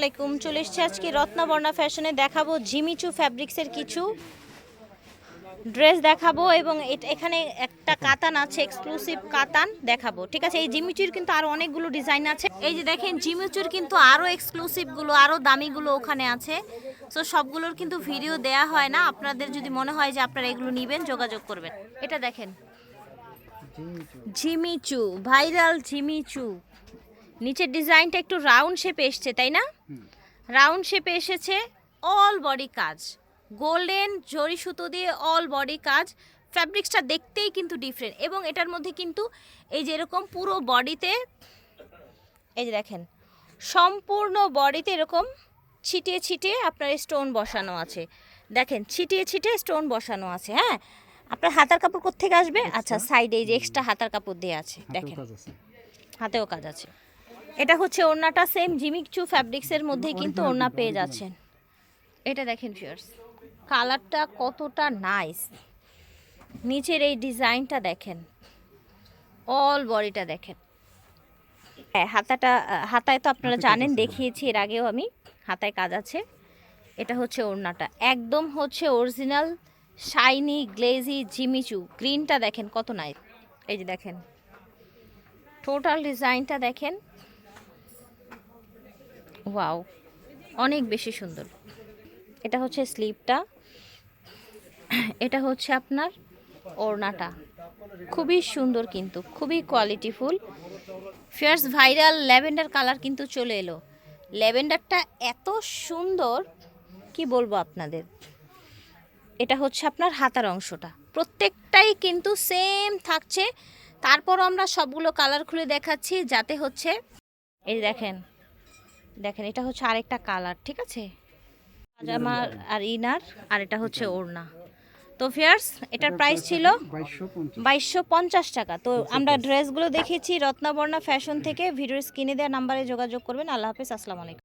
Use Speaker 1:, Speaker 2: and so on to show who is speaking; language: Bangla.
Speaker 1: আলাইকুম। চলে এসেছি আজকে রত্নবর্ণা ফ্যাশনে। দেখাবো জিমিচু ফ্যাব্রিক্সের কিছু ড্রেস দেখাবো এবং এখানে একটা কাতান আছে এক্সক্লুসিভ কাতান দেখাবো। ঠিক আছে এই জিমিচুর কিন্তু আরও অনেকগুলো ডিজাইন আছে। এই যে দেখেন জিমিচুর কিন্তু আরও এক্সক্লুসিভগুলো আরও দামিগুলো ওখানে আছে। সো সবগুলোর কিন্তু ভিডিও দেয়া হয় না। আপনাদের যদি মনে হয় যে আপনারা এগুলো নেবেন যোগাযোগ করবেন। এটা দেখেন। জিমিচু ভাইরাল জিমিচু নিচের ডিজাইনটা একটু রাউন্ড শেপে এসছে তাই না? রাউন্ড শেপে এসেছে অল বডি কাজ। গোল্ডেন জরি সুতো দিয়ে অল বডি কাজ। ফ্যাব্রিক্সটা দেখতেই কিন্তু ডিফারেন্ট এবং এটার মধ্যে কিন্তু এই যে এরকম পুরো বডিতে এই যে দেখেন সম্পূর্ণ বডিতে এরকম ছিটিয়ে ছিটিয়ে আপনার স্টোন বসানো আছে। দেখেন ছিটিয়ে ছিটিয়ে স্টোন বসানো আছে হ্যাঁ? আপনার হাতার কাপড় কোথেকে আসবে? আচ্ছা সাইডে এই যে এক্সট্রা হাতার কাপড় দিয়ে আছে দেখেন। হাতেও কাজ আছে। এটা হচ্ছে ওড়নাটা সেম জিমিকচু ফ্যাব্রিক্সের মধ্যেই কিন্তু ওড়না পেয়ে যাচ্ছেন। এটা দেখেন ফিয়ার্স কালারটা কতটা নাইস নিচের এই ডিজাইনটা দেখেন অল বডিটা দেখেন। হ্যাঁ হাতাটা হাতায় তো আপনারা জানেন দেখিয়েছি এর আগেও আমি হাতায় কাজ আছে। এটা হচ্ছে ওড়নাটা একদম হচ্ছে অরিজিনাল শাইনি গ্লেজি জিমিচু গ্রিনটা দেখেন কত নাইস এই যে দেখেন টোটাল ডিজাইনটা দেখেন ওয়াও, অনেক বেশি সুন্দর। এটা হচ্ছে স্লিপটা, এটা হচ্ছে আপনার ওড়নাটা। খুবই সুন্দর কিন্তু, খুবই qualityful. Fierce, viral lavender colour কিন্তু চলে এলো। ল্যাভেন্ডারটা এত সুন্দর, কি বলব আপনাদের? এটা হচ্ছে আপনার হাতার অংশটা। প্রত্যেকটাই কিন্তু সেম থাকছে। তারপরও আমরা সবগুলো কালার খুলে দেখাচ্ছি, যাতে হচ্ছে, এই দেখেন দেখেন এটা হচ্ছে আরেকটা কালার ঠিক আছে? পাজামা আর ইনার আর এটা হচ্ছে ওড়না। তো ফিয়ার্স এটার প্রাইস ছিল
Speaker 2: বাইশশো পঞ্চাশ।
Speaker 1: টাকা। তো আমরা ড্রেসগুলো দেখেছি রত্নাবর্ণা ফ্যাশন থেকে। ভিডিও স্ক্রিনে দেওয়া নাম্বারে যোগাযোগ করবেন। আল্লাহ হাফিজ আসসালামু আলাইকুম।